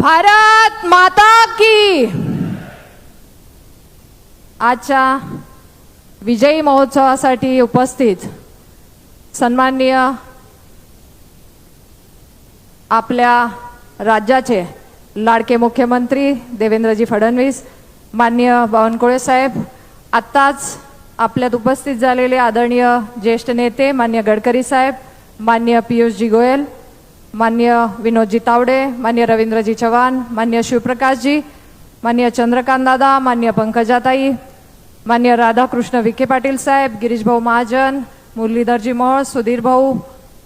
भारत माता की। आजच्या विजयी महोत्सवासाठी उपस्थित सन्माननीय आपल्या राज्याचे लाडके मुख्यमंत्री देवेंद्रजी फडणवीस मान्य बावनकुळे साहेब आत्ताच आपल्यात उपस्थित झालेले आदरणीय ज्येष्ठ नेते मान्य गडकरी साहेब मान्य पियुषजी गोयल मान्य विनोदजी तावडे मान्य रवींद्रजी चव्हाण मान्य शिवप्रकाशजी मान्य चंद्रकांत दादा मान्य पंकजाताई मान्य राधाकृष्ण विखे पाटील साहेब गिरीश भाऊ महाजन मुरलीधरजी मोळ सुधीर भाऊ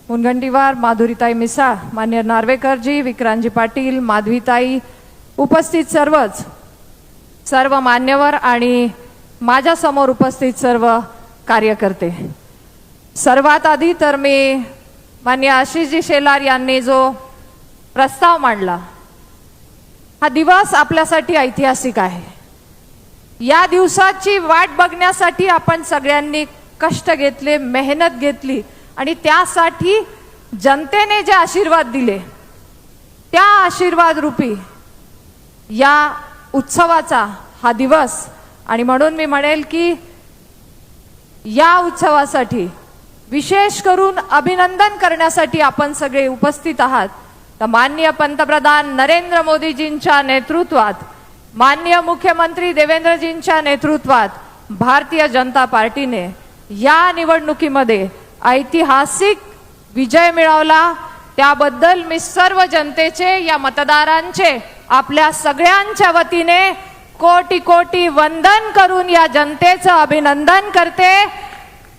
मुनगंटीवार माधुरीताई मिसाळ मान्य नार्वेकरजी विक्रांतजी पाटील माधवीताई उपस्थित सर्वच सर्व मान्यवर आणि माझ्यासमोर उपस्थित सर्व कार्यकर्ते. सर्वात आधी तर मी मान्य आशिषजी शेलार यांनी जो प्रस्ताव मांडला हा दिवस आपल्यासाठी ऐतिहासिक आहे. या दिवसाची वाट बघण्यासाठी आपण सगळ्यांनी कष्ट घेतले मेहनत घेतली आणि त्यासाठी जनतेने जे आशीर्वाद दिले त्या आशीर्वाद रूपी या उत्सवाचा हा दिवस. आणि म्हणून मी म्हणेल की या उत्सवासाठी विशेष करून अभिनंदन करण्यासाठी आपण सगळे उपस्थित आहात. तर माननीय पंतप्रधान नरेंद्र मोदीजींच्या नेतृत्वात माननीय मुख्यमंत्री देवेंद्रजींच्या नेतृत्वात भारतीय जनता पार्टीने या निवडणुकीमध्ये ऐतिहासिक विजय मिळवला. त्याबद्दल मी सर्व जनतेचे या मतदारांचे आपल्या सगळ्यांच्या वतीने कोटी कोटी वंदन करून या जनतेचं अभिनंदन करते.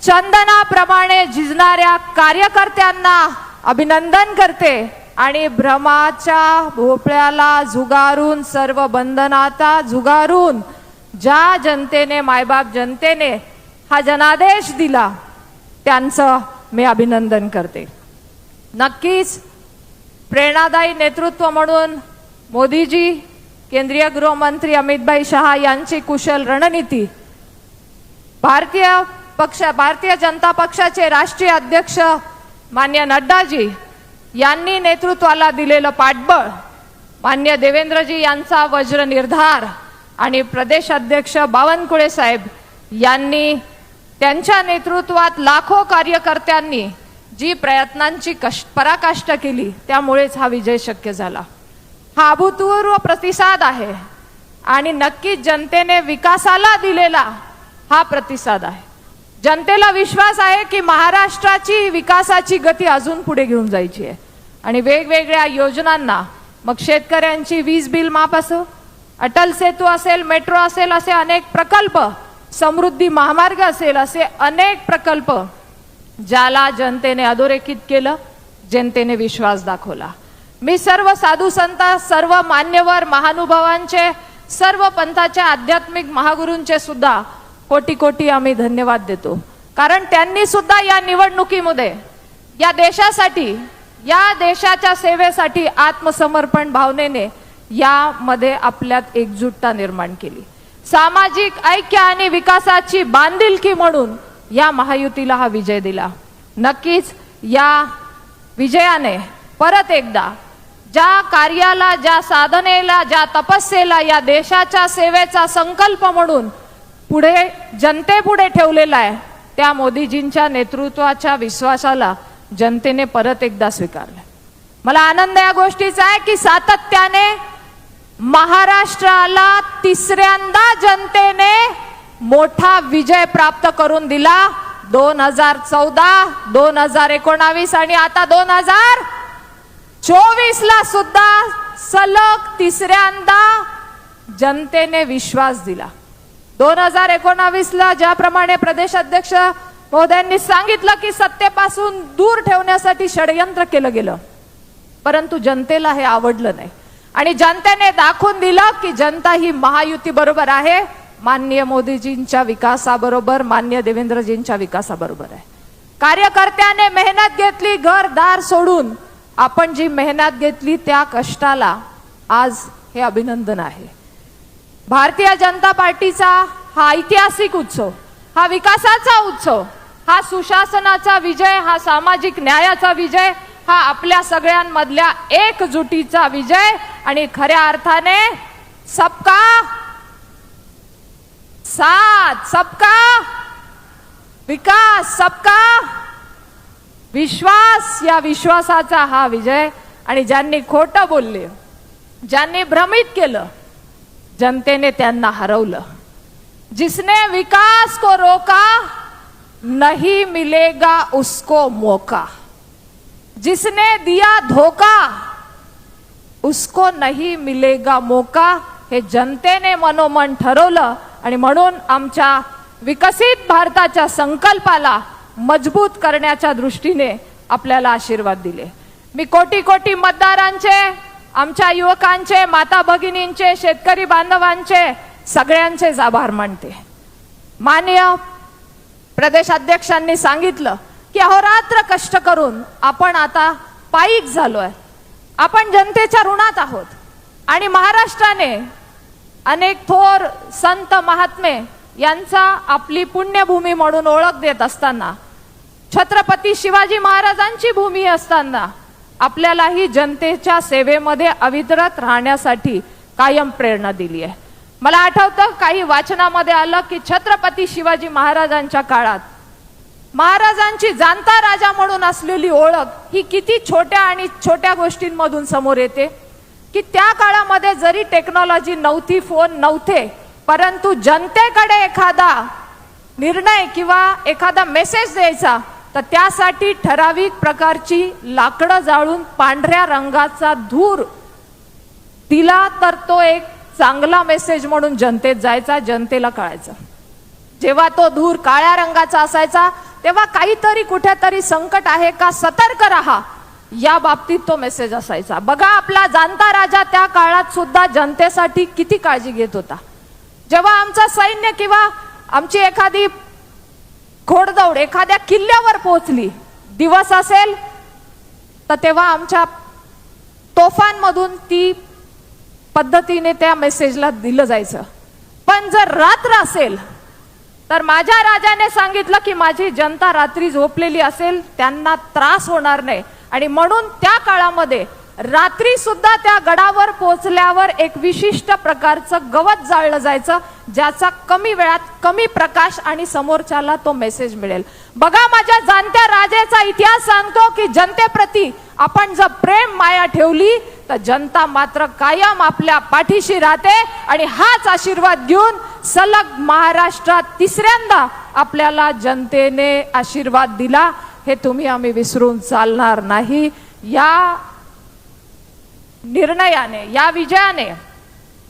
चंदनाप्रमाणे झिजणाऱ्या कार्यकर्त्यांना अभिनंदन करते आणि भ्रमाच्या भोपळ्याला झुगारून सर्व बंधनाता झुगारून ज्या जनतेने मायबाप जनतेने हा जनादेश दिला त्यांचं मी अभिनंदन करते. नक्कीच प्रेरणादायी नेतृत्व म्हणून मोदीजी केंद्रीय गृहमंत्री अमितभाई शहा यांची कुशल रणनीती भारतीय पक्ष भारतीय जनता पक्षाचे राष्ट्रीय अध्यक्ष मान्य नड्डाजी यांनी नेतृत्वाला दिलेलं पाठबळ मान्य देवेंद्रजी यांचा वज्र निर्धार आणि प्रदेश अध्यक्ष बावनकुळे साहेब यांनी त्यांच्या नेतृत्वात लाखो कार्यकर्त्यांनी जी प्रयत्नांची कष्ट पराकाष्ठ केली त्यामुळेच हा विजय शक्य झाला. हा अभूतपूर्व प्रतिसाद आहे आणि नक्कीच जनतेने विकासाला दिलेला हा प्रतिसाद आहे. जनतेला विश्वास आहे की महाराष्ट्राची विकासाची गती अजून पुढे घेऊन जायची आहे. आणि वेगवेगळ्या योजनांना मग शेतकऱ्यांची वीज बिल माफ असो अटल सेतू असेल मेट्रो असेल असे अनेक प्रकल्प समृद्धी महामार्ग असेल असे अनेक प्रकल्प ज्याला जनतेने अधोरेखित केलं जनतेने विश्वास दाखवला. मी सर्व साधू संत सर्व मान्यवर महानुभावांचे सर्व पंथाच्या आध्यात्मिक महागुरूंचे सुद्धा कोटी कोटी आम्ही धन्यवाद देतो. कारण त्यांनी सुद्धा या निवडणुकीमध्ये या देशासाठी या देशाच्या सेवेसाठी आत्मसमर्पण भावनेने यामध्ये आपल्यात एकजुटता निर्माण केली. सामाजिक ऐक्य आणि विकासाची बांधिलकी म्हणून या महायुतीला हा विजय दिला. नक्कीच या विजयाने परत एकदा ज्या कार्याला ज्या साधनेला ज्या तपस्येला या देशाच्या सेवेचा संकल्प म्हणून पुढे जनतेपुढे ठेवलेला आहे त्या मोदीजींच्या नेतृत्वाच्या विश्वासाला जनतेने परत एकदा स्वीकारलं. मला आनंद या गोष्टीचा आहे की सातत्याने महाराष्ट्राला तिसऱ्यांदा जनतेने मोठा विजय प्राप्त करून दिला. दोन हजार चौदा दोन हजार एकोणावीस आणि आता दोन हजार चोवीस ला सुद्धा सलग तिसऱ्यांदा जनतेने विश्वास दिला. दोन हजार एकोणावीस ला ज्याप्रमाणे प्रदेशाध्यक्ष महोदयांनी सांगितलं की सत्तेपासून दूर ठेवण्यासाठी षडयंत्र केलं गेलं. परंतु जनतेला हे आवडलं नाही. आणि जनतेने दाखवून दिलं की जनता ही महायुती बरोबर आहे. मान्य मोदीजींच्या विकासाबरोबर मान्य देवेंद्रजींच्या विकासाबरोबर आहे. कार्यकर्त्याने मेहनत घेतली घर दार सोडून आपण जी मेहनत घेतली त्या कष्टाला आज हे अभिनंदन आहे. भारतीय जनता पार्टीचा हा ऐतिहासिक उत्सव हा विकासाचा उत्सव हा सुशासनाचा विजय हा सामाजिक न्यायाचा विजय हा आपल्या सगळ्यांमधल्या एकजुटीचा विजय आणि खऱ्या अर्थाने सबका साथ सबका विकास सबका विश्वास या विश्वासाचा हा विजय. आणि ज्यांनी खोटं बोलले ज्यांनी भ्रमित केलं जनतेने त्यांना हरवलं. जिसने विकास को रोका नहीं मिलेगा उसको मौका. जिसने दिया धोका उसको नहीं मिलेगा मौका. हे जनतेने मनोमन ठरवलं आणि म्हणून आमच्या विकसित भारताच्या संकल्पाला मजबूत करण्याच्या दृष्टीने आपल्याला आशीर्वाद दिले. मी कोटी कोटी मतदारांचे आमच्या युवकांचे माता भगिनींचे शेतकरी बांधवांचे सगळ्यांचेच आभार मानते. मान्य प्रदेशाध्यक्षांनी सांगितलं की अहोरात्र कष्ट करून आपण आता पायीक झालोय. आपण जनतेच्या ऋणात आहोत. आणि महाराष्ट्राने अनेक थोर संत महात्मे यांचा आपली पुण्यभूमी म्हणून ओळख देत असताना छत्रपती शिवाजी महाराजांची भूमी असताना आपल्यालाही जनतेच्या सेवेमध्ये अविरत राहण्यासाठी कायम प्रेरणा दिली आहे. मला आठवतं काही वाचनामध्ये आलं की छत्रपती शिवाजी महाराजांच्या काळात महाराजांची जाणता राजा म्हणून असलेली ओळख ही किती छोट्या आणि छोट्या गोष्टींमधून समोर येते? की त्या काळामध्ये जरी टेक्नॉलॉजी नव्हती फोन नव्हते परंतु जनतेकडे एखादा निर्णय किंवा एखादा मेसेज द्यायचा तर त्यासाठी ठराविक प्रकारची लाकडं जाळून पांढऱ्या रंगाचा धूर दिला तर तो एक चांगला मेसेज म्हणून जनतेत जायचा जनतेला कळायचा. जेव्हा तो धूर काळ्या रंगाचा असायचा तेव्हा काहीतरी कुठेतरी संकट आहे का सतर्क राहा या बाबतीत तो मेसेज असायचा. बघा आपला जाणता राजा त्या काळात सुद्धा जनतेसाठी किती काळजी घेत होता. जेव्हा आमचं सैन्य किंवा आमची एखादी घोडदौड एखाद्या किल्ल्यावर पोहोचली. दिवस असेल तर तेव्हा आमच्या तोफांमधून ती पद्धतीने त्या मेसेजला दिलं जायचं. पण जर रात्र असेल तर माझ्या राजाने सांगितलं की माझी जनता रात्री झोपलेली असेल त्यांना त्रास होणार नाही. आणि म्हणून त्या काळामध्ये रात्री सुद्धा त्या गडावर पोहोचल्यावर एक विशिष्ट प्रकारचं गवत जाळलं जायचं. ज्याचा कमी वेळात कमी प्रकाश आणि समोरच्याला तो मेसेज मिळेल. बघा माझ्या जाणत्या राजाचा इतिहास सांगतो की जनतेप्रती आपण जर प्रेम माया ठेवली तर जनता मात्र कायम आपल्या पाठीशी राहते आणि हाच आशीर्वाद घेऊन सलग महाराष्ट्रात तिसऱ्यांदा आपल्याला जनतेने आशीर्वाद दिला. हे तुम्ही आम्ही विसरून चालणार नाही. या निर्णयाने या विजयाने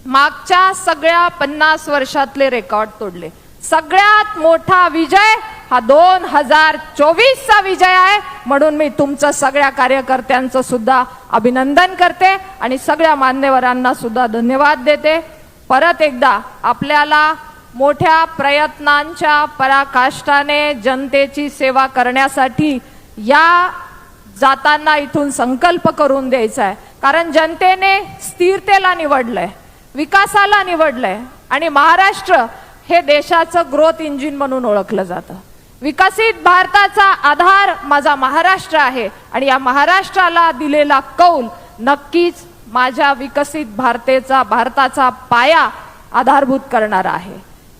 मागच्या सगळ्या पन्नास वर्षातले रेकॉर्ड तोडले. सगळ्यात मोठा विजय हा दोन हजार चोवीसचा विजय आहे. म्हणून मी तुमचं सगळ्या कार्यकर्त्यांचं सुद्धा अभिनंदन करते आणि सगळ्या मान्यवरांना सुद्धा धन्यवाद देते. परत एकदा आपल्याला मोठ्या प्रयत्नांच्या पराकाष्ठाने जनतेची सेवा करण्यासाठी या जाताना इथून संकल्प करून द्यायचा आहे. कारण जनतेने स्थिरतेला निवडलंय. विकासाला निवडलंय. आणि महाराष्ट्र हे देशाचं ग्रोथ इंजिन म्हणून ओळखलं जातं. विकसित भारताचा आधार माझा महाराष्ट्र आहे. आणि या महाराष्ट्राला दिलेला कौल नक्कीच माझ्या विकसित भारतेचा भारताचा पाया आधारभूत करणारा आहे.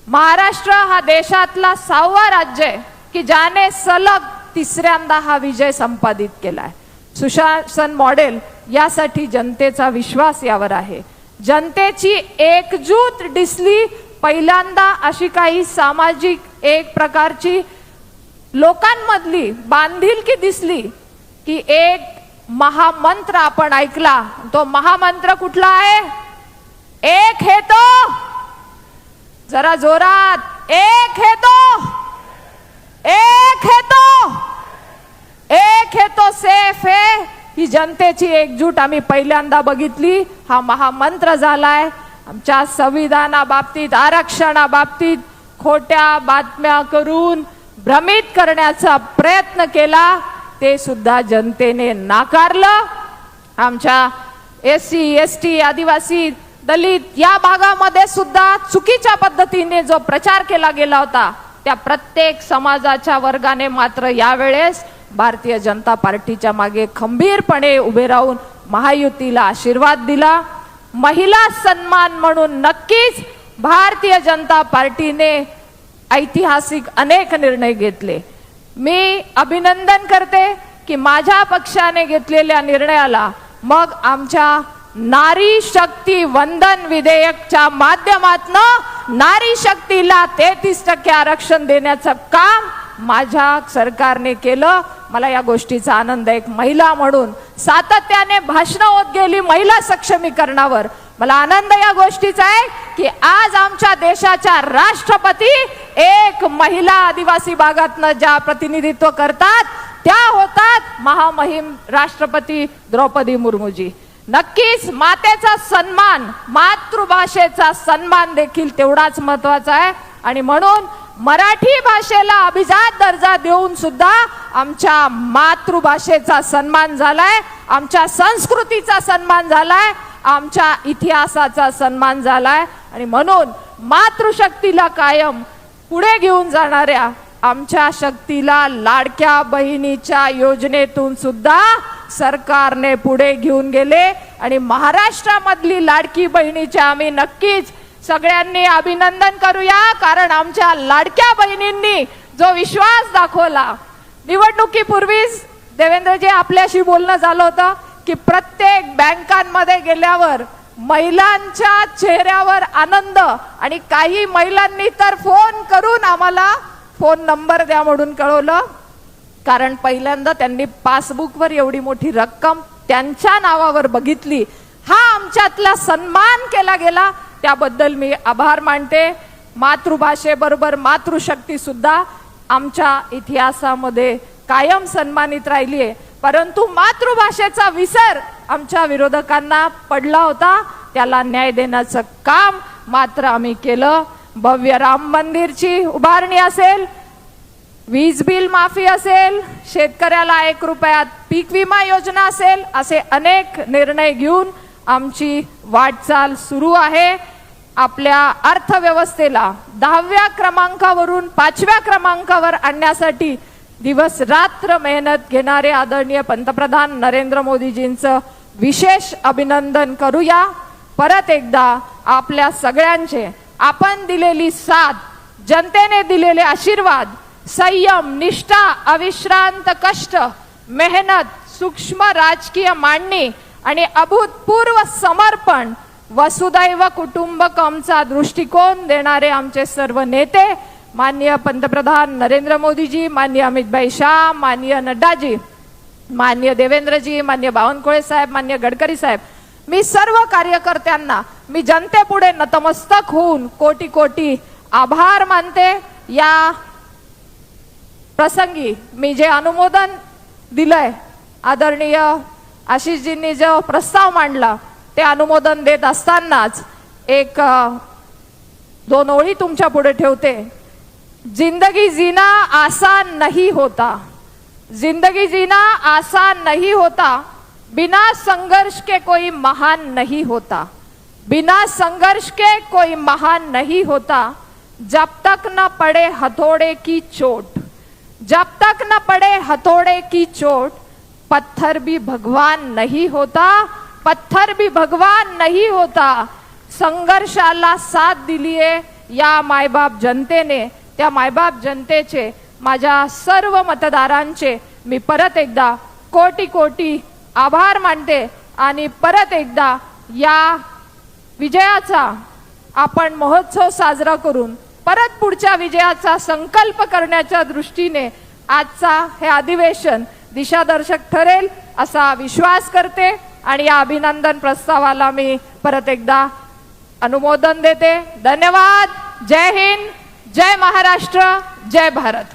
महाराष्ट्र हा देशातला सहावा राज्य आहे की ज्याने सलग तिसऱ्यांदा हा विजय संपादित केलाय. सुशासन मॉडेल यासाठी जनतेचा विश्वास यावर आहे. जनतेची एकजूत दिसली. पहिल्यांदा अशी काही सामाजिक एक प्रकारची लोकांमधली बांधिलकी दिसली की एक महामंत्र आपण ऐकला. तो महामंत्र कुठला आहे? एक हे तो. जरा जोरात. एक हे तो. एक हे तो. एक हे तो सेफ है ही जनतेची एकजूट आम्ही पहिल्यांदा बघितली. हा महामंत्र झालाय. आमच्या संविधाना बाबतीत आरक्षणा बाबतीत खोट्या बातम्या करून भ्रमित करण्याचा प्रयत्न केला. ते सुद्धा जनतेने नाकारलं. आमच्या एस सी एस टी आदिवासी दलित या भागामध्ये सुद्धा चुकीच्या पद्धतीने जो प्रचार केला गेला होता त्या प्रत्येक समाजाच्या वर्गाने मात्र यावेळेस भारतीय जनता पार्टीच्या मागे खंबीरपणे उभे राहून महायुतीला आशीर्वाद दिला. महिला सन्मान म्हणून नक्कीच भारतीय जनता पार्टीने ऐतिहासिक अनेक निर्णय घेतले. मी अभिनंदन करते की माझ्या पक्षाने घेतलेल्या निर्णयाला मग आमच्या नारी शक्ती वंदन विधेयकच्या माध्यमातनं नारी शक्तीला तेहतीस टक्के आरक्षण देण्याचं काम माझ्या सरकारने केलं. मला या गोष्टीचा आनंद एक महिला म्हणून सातत्याने भाषणं होत गेली महिला सक्षमीकरणावर. मला आनंद या गोष्टीचा आहे की आज आमच्या देशाच्या राष्ट्रपती एक महिला आदिवासी भागातनं ज्या प्रतिनिधित्व करतात त्या होतात महामहिम राष्ट्रपती द्रौपदी मुर्मूजी. नक्कीच मातेचा सन्मान मातृभाषेचा सन्मान देखील तेवढाच महत्त्वाचा आहे. आणि म्हणून मराठी भाषेला अभिजात दर्जा देऊन सुद्धा आमच्या मातृभाषेचा सन्मान झालाय आमच्या संस्कृतीचा सन्मान झालाय आमच्या इतिहासाचा सन्मान झालाय. आणि म्हणून मातृशक्तीला कायम पुढे घेऊन जाणाऱ्या आमच्या शक्तीला लाडक्या बहिणीच्या योजनेतून सुद्धा सरकारने पुढे घेऊन गेले. आणि महाराष्ट्रामधली लाडकी बहिणीच्या आम्ही नक्कीच सगळ्यांनी अभिनंदन करूया कारण आमच्या लाडक्या बहिणींनी जो विश्वास दाखवला. निवडणुकीपूर्वीच देवेंद्रजी आपल्याशी बोलणं झालं होतं की प्रत्येक बँकांमध्ये गेल्यावर महिलांच्या चेहऱ्यावर आनंद आणि काही महिलांनी तर फोन करून आम्हाला फोन नंबर द्या म्हणून कळवलं. कारण पहिल्यांदा त्यांनी पासबुकवर एवढी मोठी रक्कम त्यांच्या नावावर बघितली. हा आमच्यातला सन्मान केला गेला. त्याबद्दल मी आभार मानते. मातृभाषेबरोबर मातृशक्ती सुद्धा आमच्या इतिहासामध्ये कायम सन्मानित राहिली आहे परंतु मातृभाषेचा विसर आमच्या विरोधकांना पडला होता. त्याला न्याय देण्याचं काम मात्र आम्ही केलं. भव्य राम मंदिरची उभारणी असेल वीज बिल माफी असेल शेतकऱ्याला एक रुपयात पीक विमा योजना असेल असे अनेक निर्णय घेऊन आमची वाटचाल सुरू आहे. आपल्या अर्थव्यवस्थेला दहाव्या क्रमांकावरून पाचव्या क्रमांकावर आणण्यासाठी दिवस रात्र मेहनत घेणारे आदरणीय पंतप्रधान नरेंद्र मोदीजींचं विशेष अभिनंदन करूया. परत एकदा आपल्या सगळ्यांचे आपण दिलेली साथ जनतेने दिलेले आशीर्वाद संयम निष्ठा अविश्रांत कष्ट मेहनत सूक्ष्म राजकीय मांडणी आणि अभूतपूर्व समर्पण वसुदैव कुटुंबकमचा दृष्टिकोन देणारे आमचे सर्व नेते माननीय पंतप्रधान नरेंद्र मोदीजी माननीय अमितभाई शाह माननीय नड्डाजी मान्य देवेंद्रजी मान्य बावनकुळे साहेब मान्य गडकरी साहेब मी सर्व कार्यकर्त्यांना मी जनतेपुढे नतमस्तक होऊन कोटी कोटी आभार मानते. या प्रसंगी मी जे अनुमोदन दिलंय आदरणीय आशिषजींनी जो प्रस्ताव मांडला ते अनुमोदन देत असतानाच एक दोन ओळी तुमच्यापुढे ठेवते. जिंदगी जीना आसान नहीं होता. जिंदगी जीना आसान नहीं होता. बिना संघर्ष के कोई महान नहीं होता. बिना संघर्ष के कोई महान नहीं होता. जब तक न पड़े हथौड़े की चोट. जब तक न पड़े हथौड़े की चोट पत्थर भी भगवान नहीं होता पत्थर भी भगवान नहीं होता। संघर्षाला साथ दिली आहे या मायबाप जनतेने त्या मायबाप जनतेचे माझ्या सर्व मतदारांचे मी परत एकदा कोटी कोटी आभार मानते आणि परत एकदा या विजयाचा आपण महोत्सव साजरा करून परत पुढच्या विजयाचा संकल्प करण्याच्या दृष्टीने आजचा हे अधिवेशन दिशादर्शक ठरेल असा विश्वास करते. आणि या अभिनंदन प्रस्तावाला मी परत एकदा अनुमोदन देते. धन्यवाद. जय हिंद. जय महाराष्ट्र. जय भारत.